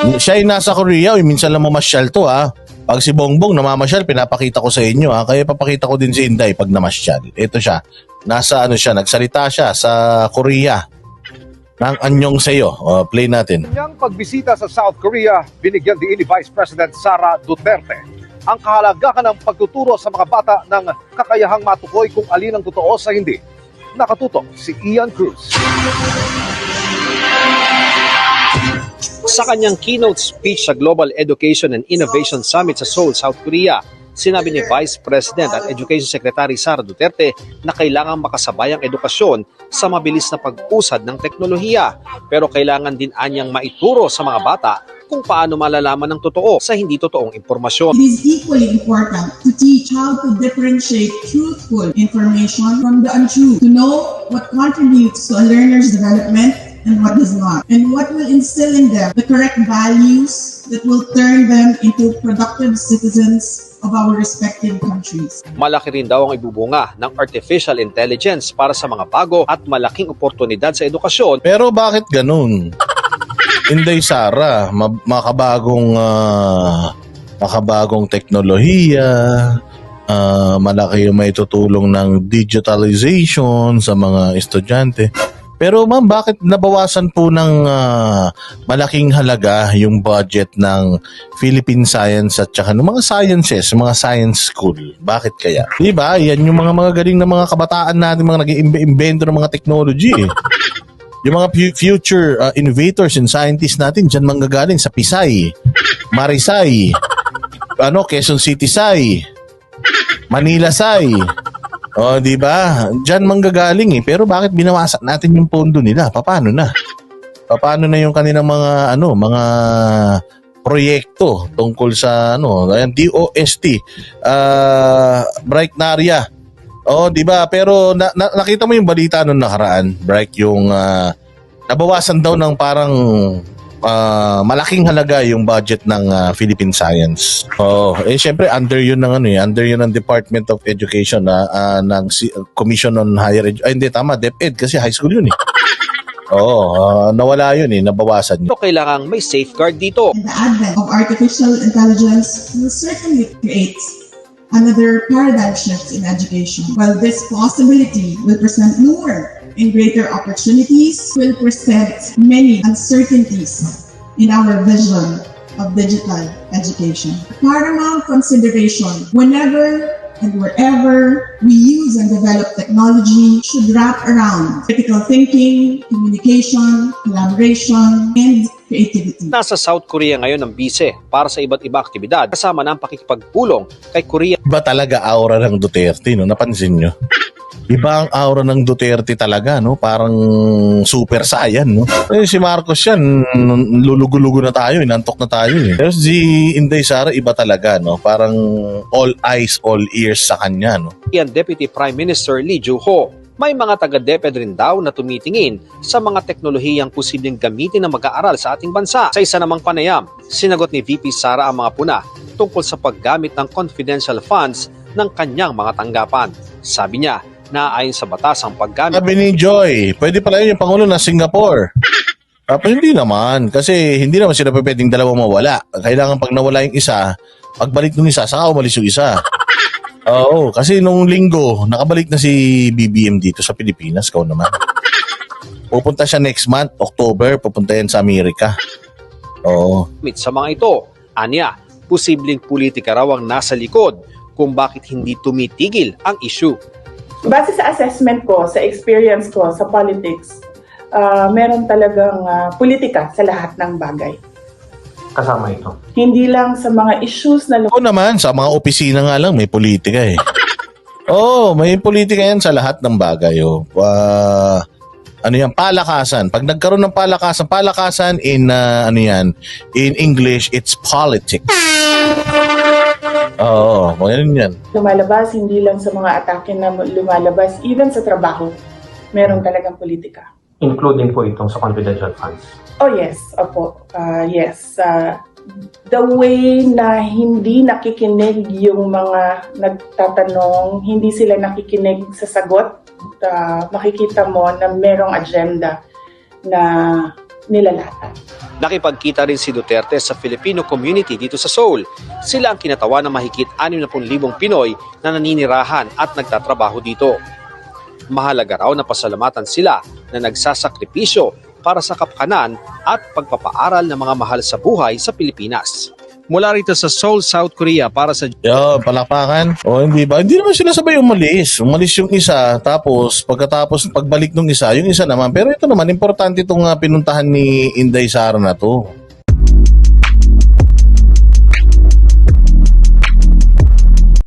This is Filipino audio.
Siya ay nasa Korea, uy, minsan lang mamasyal to ha. Pag si Bongbong namamasyal, pinapakita ko sa inyo ha. Kaya papakita ko din si Inday pag namasyal. Ito siya. Nasa ano siya, nagsalita siya sa Korea. Nang anyong sayo. O, play natin. Kanyang pagbisita sa South Korea, binigyan din ni Vice President Sara Duterte ang kahalagahan ng pagtuturo sa mga bata ng kakayahang matukoy kung alin ang totoo sa hindi. Nakatutok si Ian Cruz. Sa kanyang keynote speech sa Global Education and Innovation Summit sa Seoul, South Korea, sinabi ni Vice President at Education Secretary Sara Duterte na kailangang makasabay ang edukasyon sa mabilis na pag-usad ng teknolohiya. Pero kailangan din anyang maituro sa mga bata kung paano malalaman ng totoo sa hindi totoong impormasyon. It is equally important to teach how to differentiate truthful information from the untrue, to know what contributes to a learner's development and what does not, and what will instill in them the correct values that will turn them into productive citizens of our respective countries. Malaki rin daw ang ibubunga ng artificial intelligence para sa mga bago at malaking oportunidad sa edukasyon Pero bakit ganun? Inday Sara, ma- makabagong ah, makabagong teknolohiya, ah, malaki yung may tutulong ng digitalization sa mga estudyante. Pero ma'am, bakit nabawasan po ng ah, malaking halaga yung budget ng Philippine Science at saka ng mga sciences, mga science school? Bakit kaya? Di ba? Yan yung mga mga galing na mga kabataan natin, mga nag-iimbento ng mga technology. eh. Yung mga fu- future uh, innovators and scientists natin dyan manggagaling sa Pisay, Marisay, ano, Quezon City Sai, Manila Sai. O, di ba? Diyan manggagaling eh. Pero bakit binawasan natin yung pondo nila? Paano na? Paano na yung kanilang mga ano, mga proyekto tungkol sa ano, ayan, DOST, uh, Bright Naria. Oh, 'di ba? Pero na, na- nakita mo yung balita nung nakaraan, Bright, yung ah, nabawasan daw ng parang ah, malaking halaga yung budget ng ah, Philippine Science. Oh, eh syempre under yun ng ano eh, under yun ng Department of Education na ah, ng si- Commission on Higher Education. Ay, hindi tama, DepEd kasi high school yun eh. Oo, ah, nawala yun eh, nabawasan yun. pero kailangang may safeguard dito. And the advent of artificial intelligence will certainly create another paradigm shift in education. While this possibility will present more and greater opportunities, will present many uncertainties in our vision of digital education. Paramount consideration whenever and wherever we use and develop technology should wrap around critical thinking, communication, collaboration, and creativity. Nasa South Korea ngayon ang bise para sa iba't iba aktibidad kasama ng pakikipagpulong kay Korea Iba talaga aura ng Duterte, no? Napansin nyo? Iba ang aura ng Duterte talaga, no? Parang super saiyan, no? Eh, si Marcos yan, lulugo-lugo na tayo, inantok na tayo, eh. Pero si Inday Sara, iba talaga, no? Parang all eyes, all ears sa kanya, no? yan Deputy Prime Minister Lee Joo-ho. May mga taga-DepEd rin daw na tumitingin sa mga teknolohiyang posibleng gamitin ng mag-aaral sa ating bansa. Sa isa namang panayam, sinagot ni VP Sara ang mga puna tungkol sa paggamit ng confidential funds ng kanyang mga tanggapan. Sabi niya, naayon sa batas ang paggamit Sabi ni Joy, pwede pala yun yung Pangulo ng Singapore. Tapos hindi naman, kasi hindi naman sila pwedeng dalawa mawala. Kailangan pag nawala yung isa, pagbalik ng isa, saka umalis yung isa. Oo, kasi nung linggo, nakabalik na si BBM dito sa Pilipinas, kau naman. Pupunta siya next month, October, pupunta yan sa Amerika. Oo. sa mga ito. Anya, posibleng politika raw ang nasa likod kung bakit hindi tumitigil ang issue. Base sa assessment ko, sa experience ko sa politics, ah, meron talagang ah, politika sa lahat ng bagay. kasama ito. Hindi lang sa mga issues na Oo naman, sa mga opisina nga lang, may politika eh. Oo, may politika yan sa lahat ng bagay. Oh. Ah, ano yan, palakasan. Pag nagkaroon ng palakasan, palakasan in, ah, ano yan, in English, it's politics. Oo, ganun yan. lumalabas, hindi lang sa mga atake na lumalabas, even sa trabaho, meron talagang politika. Including po itong sa confidential funds. Oh yes, opo, Ah, yes. Ah, the way na hindi nakikinig yung mga nagtatanong, hindi sila nakikinig sa sagot, ah, makikita mo na merong agenda na nilalatan. Nakipagkita rin si Duterte sa Filipino community dito sa Seoul. Sila ang kinatawa ng mahigit 60,000 Pinoy na naninirahan at nagtatrabaho dito. Mahalaga raw na pasalamatan sila na nagsasakripisyo para sa kapakanan at pagpapaaral ng mga mahal sa buhay sa Pilipinas. Mula rito sa Seoul, South Korea para sa Yo, palakpakan. O hindi ba? Hindi naman sila sabay umalis. Umalis yung isa, tapos pagkatapos pagbalik ng isa, yung isa naman. Pero ito naman, importante itong ah, pinuntahan ni Inday Sara na to.